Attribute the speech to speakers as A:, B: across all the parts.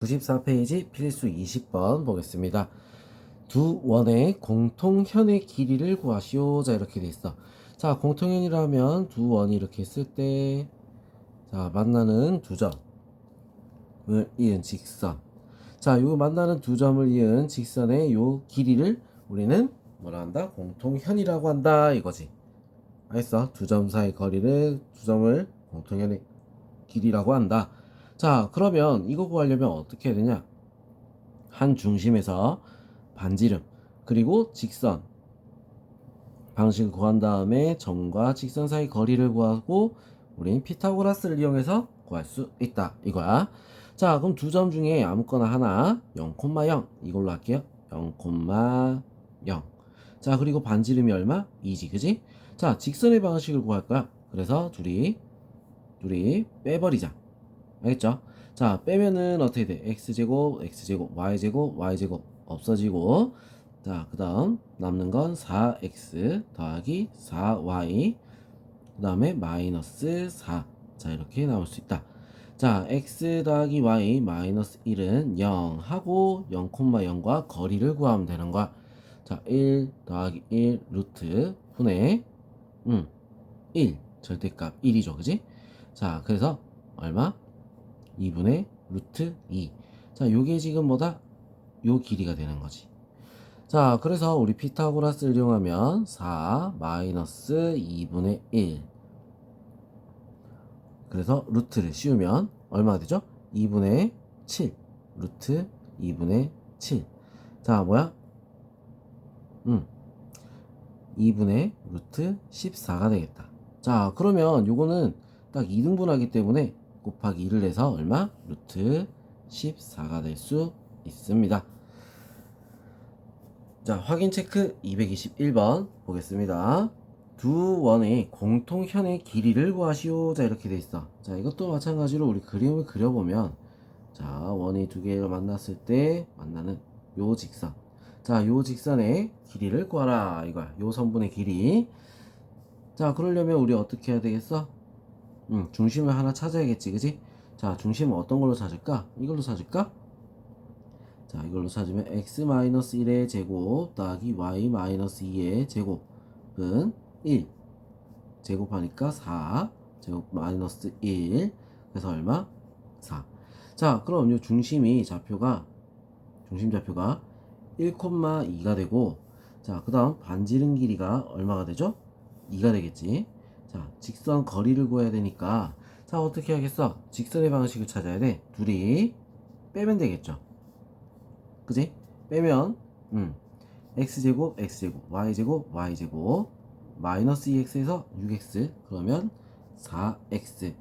A: 94페이지 필수 20번 보겠습니다. 두 원의 공통현의 길이를 구하시오. 자, 이렇게 돼 있어. 자, 공통현이라면 두 원이 이렇게 있을 때, 자, 만나는 두 점을 이은 직선. 자, 요 만나는 두 점을 이은 직선의 요 길이를 우리는 뭐라 한다? 공통현이라고 한다. 이거지. 알겠어? 두 점 사이 거리를, 두 점을 공통현의 길이라고 한다. 자, 그러면 이거 구하려면 어떻게 해야 되냐? 한 중심에서 반지름, 그리고 직선 방식을 구한 다음에 점과 직선 사이 거리를 구하고 우린 피타고라스를 이용해서 구할 수 있다. 이거야. 자, 그럼 두 점 중에 아무거나 하나 0,0 이걸로 할게요. 0,0. 자, 그리고 반지름이 얼마? 2지, 그지? 자, 직선의 방식을 구할 거야. 그래서 둘이 둘이 빼버리자. 알겠죠? 자, 빼면은 어떻게 돼? x제곱, x제곱, y제곱, y제곱 없어지고 자, 그 다음 남는 건 4x 더하기 4y 그 다음에 마이너스 4. 자, 이렇게 나올 수 있다. 자, x 더하기 y 마이너스 1은 0 하고 0,0과 거리를 구하면 되는 거야. 자, 1 더하기 1 루트 분의 음, 1 절대값 1이죠. 그지? 자, 그래서 얼마? 2분의 루트 2. 자, 요게 지금 뭐다? 요 길이가 되는 거지. 자, 그래서 우리 피타고라스를 이용하면 4 마이너스 2분의 1. 그래서 루트를 씌우면 얼마가 되죠? 2분의 7. 루트 2분의 7. 자, 뭐야? 음. 2분의 루트 14가 되겠다. 자, 그러면 요거는 딱 2등분하기 때문에 곱하기 2를 해서 얼마? 루트 14가 될 수 있습니다. 자, 확인 체크 221번 보겠습니다. 두 원의 공통현의 길이를 구하시오. 자, 이렇게 돼 있어. 자, 이것도 마찬가지로 우리 그림을 그려보면 자, 원이 두 개를 만났을 때 만나는 요 직선. 자, 요 직선의 길이를 구하라. 이거야. 요 선분의 길이. 자, 그러려면 우리 어떻게 해야 되겠어? 음, 중심을 하나 찾아야겠지, 그지? 자, 중심은 어떤 걸로 찾을까? 이걸로 찾을까? 자, 이걸로 찾으면 x-1의 제곱 더하기 y-2의 제곱은 1. 제곱하니까 4. 제곱 마이너스 1. 그래서 얼마? 4. 자, 그럼 이 중심이 좌표가, 중심 좌표가 1,2가 되고, 자, 그 다음 반지름 길이가 얼마가 되죠? 2가 되겠지. 자, 직선 거리를 구해야 되니까, 자, 어떻게 하겠어? 직선의 방식을 찾아야 돼. 둘이 빼면 되겠죠. 그지? 빼면, 음, x제곱, x제곱, y제곱, y제곱, 마이너스 2x에서 6x, 그러면 4x.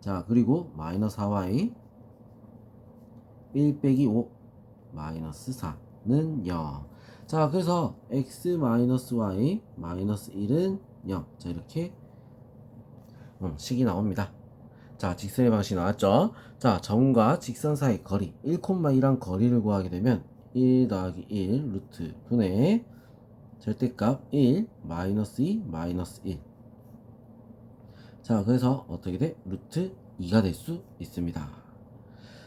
A: 자, 그리고 마이너스 4y, 1 빼기 5, 마이너스 4는 0. 자, 그래서 x 마이너스 y 마이너스 1은 0. 자, 이렇게 음, 식이 나옵니다. 자, 직선의 방식 나왔죠? 자, 점과 직선 사이 거리 1,2랑 거리를 구하게 되면 1 더하기 1 루트 분의 절대값 1 마이너스 2 마이너스 1 자, 그래서 어떻게 돼? 루트 2가 될 수 있습니다.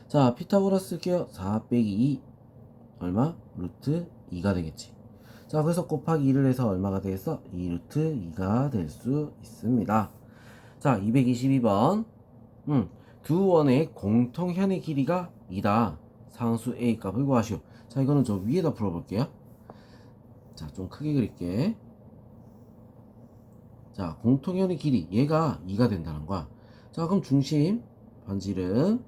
A: 자, 피타고라스 쓸게요. 4 빼기 2 얼마? 루트 2가 되겠지. 자, 그래서 곱하기 2를 해서 얼마가 되겠어? 2 루트 2가 될 수 있습니다. 자, 222번. 음, 두 원의 공통 현의 길이가 2다. 상수 A 값을 구하시오. 자, 이거는 저 위에다 풀어볼게요. 자, 좀 크게 그릴게. 자, 공통 현의 길이. 얘가 2가 된다는 거야. 자, 그럼 중심, 반지름,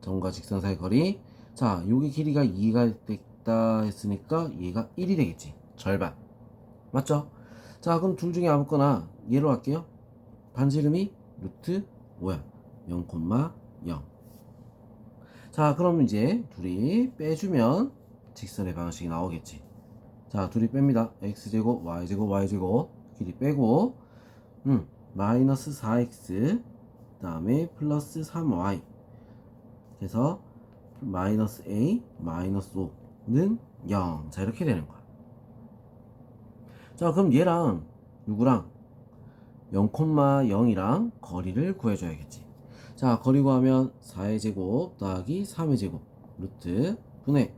A: 점과 직선 사이 거리. 자, 여기 길이가 2가 됐다 했으니까 얘가 1이 되겠지. 절반. 맞죠? 자, 그럼 둘 중에 아무거나 얘로 할게요. 반지름이 루트 5야. 0,0. 자, 그럼 이제 둘이 빼주면 직선의 방식이 나오겠지. 자, 둘이 뺍니다. x제곱, y제곱, y제곱. 길이 빼고, 음, 마이너스 4x, 그 다음에 플러스 3y. 그래서 마이너스 a, 마이너스 5는 0. 자, 이렇게 되는 거야. 자, 그럼 얘랑 누구랑 0,0이랑 거리를 구해줘야겠지. 자, 거리 구하면 4의 제곱 더하기 3의 제곱 루트 분해.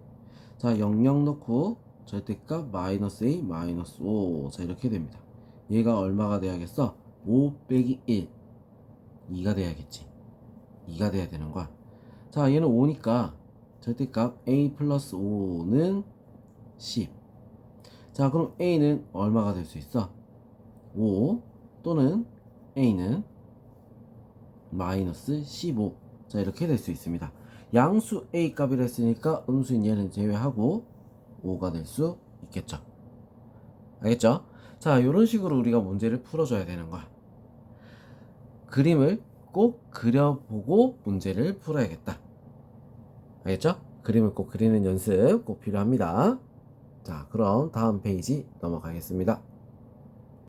A: 자, 00 넣고 절대값 마이너스 A 마이너스 5. 자, 이렇게 됩니다. 얘가 얼마가 돼야겠어? 5 빼기 1. 2가 돼야겠지. 2가 돼야 되는 거야. 자, 얘는 5니까 절대값 A 플러스 5는 10. 자, 그럼 A는 얼마가 될 수 있어? 5 또는 A는 마이너스 15. 자, 이렇게 될 수 있습니다. 양수 A 값이라 했으니까 음수인 얘는 제외하고 5가 될 수 있겠죠. 알겠죠? 자, 이런 식으로 우리가 문제를 풀어줘야 되는 거야. 그림을 꼭 그려보고 문제를 풀어야겠다. 알겠죠? 그림을 꼭 그리는 연습 꼭 필요합니다. 자, 그럼 다음 페이지 넘어가겠습니다.